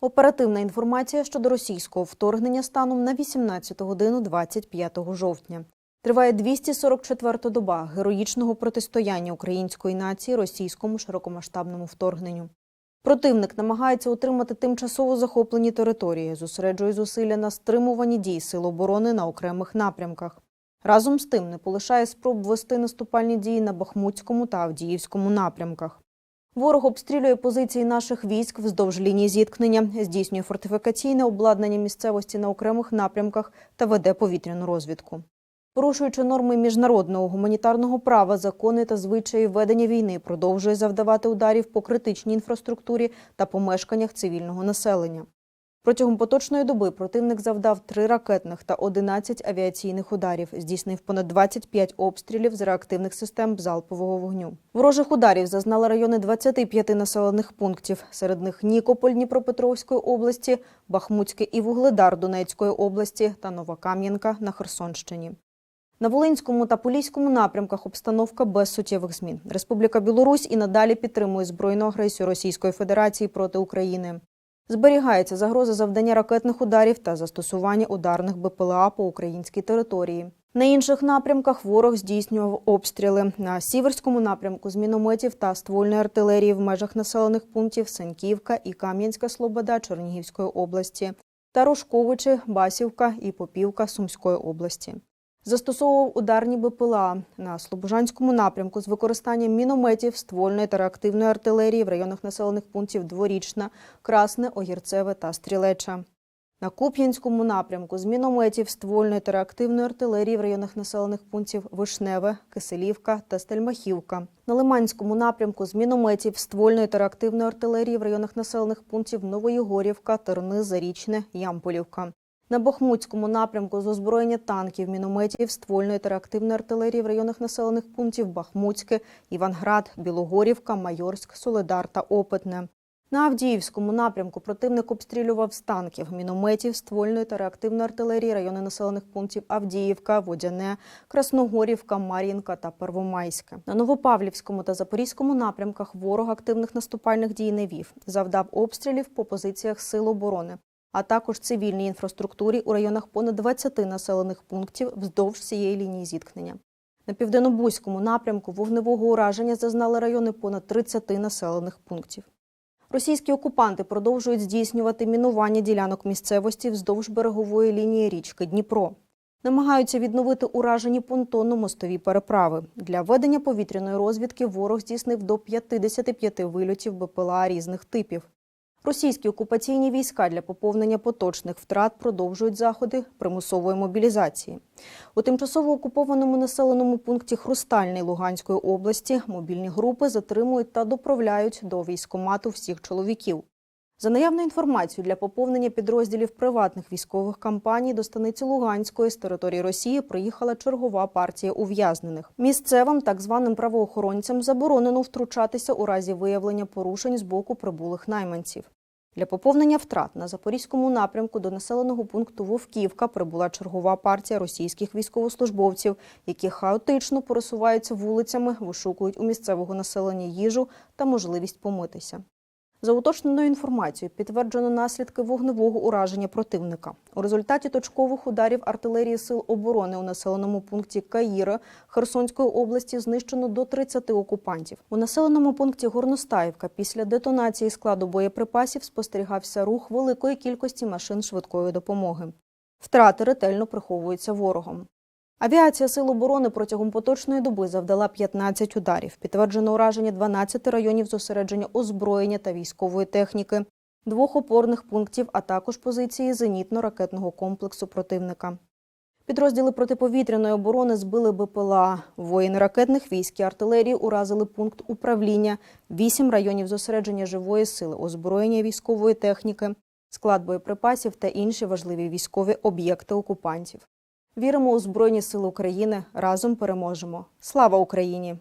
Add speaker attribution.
Speaker 1: Оперативна інформація щодо російського вторгнення станом на 18 годину 25 жовтня. Триває 244-та доба героїчного протистояння української нації російському широкомасштабному вторгненню. Противник намагається утримати тимчасово захоплені території, зосереджує зусилля на стримуванні дій сил оборони на окремих напрямках. Разом з тим не полишає спроб вести наступальні дії на Бахмутському та Авдіївському напрямках. Ворог обстрілює позиції наших військ вздовж лінії зіткнення, здійснює фортифікаційне обладнання місцевості на окремих напрямках та веде повітряну розвідку. Порушуючи норми міжнародного гуманітарного права, закони та звичаї ведення війни, продовжує завдавати ударів по критичній інфраструктурі та помешканнях цивільного населення. Протягом поточної доби противник завдав 3 ракетних та 11 авіаційних ударів, здійснив понад 25 обстрілів з реактивних систем залпового вогню. Ворожих ударів зазнали райони 25 населених пунктів. Серед них Нікополь Дніпропетровської області, Бахмутське і Вугледар Донецької області та Новокам'янка на Херсонщині. На Волинському та Поліському напрямках обстановка без суттєвих змін. Республіка Білорусь і надалі підтримує збройну агресію Російської Федерації проти України. Зберігається загроза завдання ракетних ударів та застосування ударних БПЛА по українській території. На інших напрямках ворог здійснював обстріли на сіверському напрямку з мінометів та ствольної артилерії в межах населених пунктів Саньківка і Кам'янська Слобода Чернігівської області та Рожковичі, Басівка і Попівка Сумської області. Застосовував ударні БПЛА на Слобожанському напрямку з використанням мінометів, ствольної та реактивної артилерії в районах населених пунктів Дворічна, Красне, Огірцеве та Стрілеча. На Куп'янському напрямку з мінометів, ствольної та реактивної артилерії в районах населених пунктів Вишневе, Киселівка та Стельмахівка. На Лиманському напрямку з мінометів, ствольної та реактивної артилерії в районах населених пунктів Новоєгорівка, Терни, Зарічне, Ямполівка. На Бахмутському напрямку з озброєння танків, мінометів, ствольної та реактивної артилерії в районах населених пунктів Бахмутське, Іванград, Білогорівка, Майорськ, Соледар та Опитне. На Авдіївському напрямку противник обстрілював з танків, мінометів, ствольної та реактивної артилерії райони населених пунктів Авдіївка, Водяне, Красногорівка, Мар'їнка та Первомайське. На Новопавлівському та Запорізькому напрямках ворог активних наступальних дій не вів, завдав обстрілів по позиціях сил оборони а також цивільній інфраструктурі у районах понад 20 населених пунктів вздовж цієї лінії зіткнення. На південнобузькому напрямку вогневого ураження зазнали райони понад 30 населених пунктів. Російські окупанти продовжують здійснювати мінування ділянок місцевості вздовж берегової лінії річки Дніпро. Намагаються відновити уражені понтонно-мостові переправи. Для ведення повітряної розвідки ворог здійснив до 55 вильотів БПЛА різних типів. Російські окупаційні війська для поповнення поточних втрат продовжують заходи примусової мобілізації. У тимчасово окупованому населеному пункті Хрустальний Луганської області мобільні групи затримують та доправляють до військомату всіх чоловіків. За наявною інформацією, для поповнення підрозділів приватних військових кампаній до станиці Луганської з території Росії приїхала чергова партія ув'язнених. Місцевим так званим правоохоронцям заборонено втручатися у разі виявлення порушень з боку прибулих найманців. Для поповнення втрат на запорізькому напрямку до населеного пункту Вовківка прибула чергова партія російських військовослужбовців, які хаотично пересуваються вулицями, вишукують у місцевого населення їжу та можливість помитися. За уточненою інформацією, підтверджено наслідки вогневого ураження противника. У результаті точкових ударів артилерії сил оборони у населеному пункті Каїра Херсонської області знищено до 30 окупантів. У населеному пункті Горностаївка після детонації складу боєприпасів спостерігався рух великої кількості машин швидкої допомоги. Втрати ретельно приховуються ворогом. Авіація Сил оборони протягом поточної доби завдала 15 ударів. Підтверджено ураження 12 районів зосередження озброєння та військової техніки, двох опорних пунктів, а також позиції зенітно-ракетного комплексу противника. Підрозділи протиповітряної оборони збили БПЛА. Воїни ракетних військ і артилерії уразили пункт управління, вісім районів зосередження живої сили, озброєння військової техніки, склад боєприпасів та інші важливі військові об'єкти окупантів. Віримо у Збройні Сили України. Разом переможемо. Слава Україні!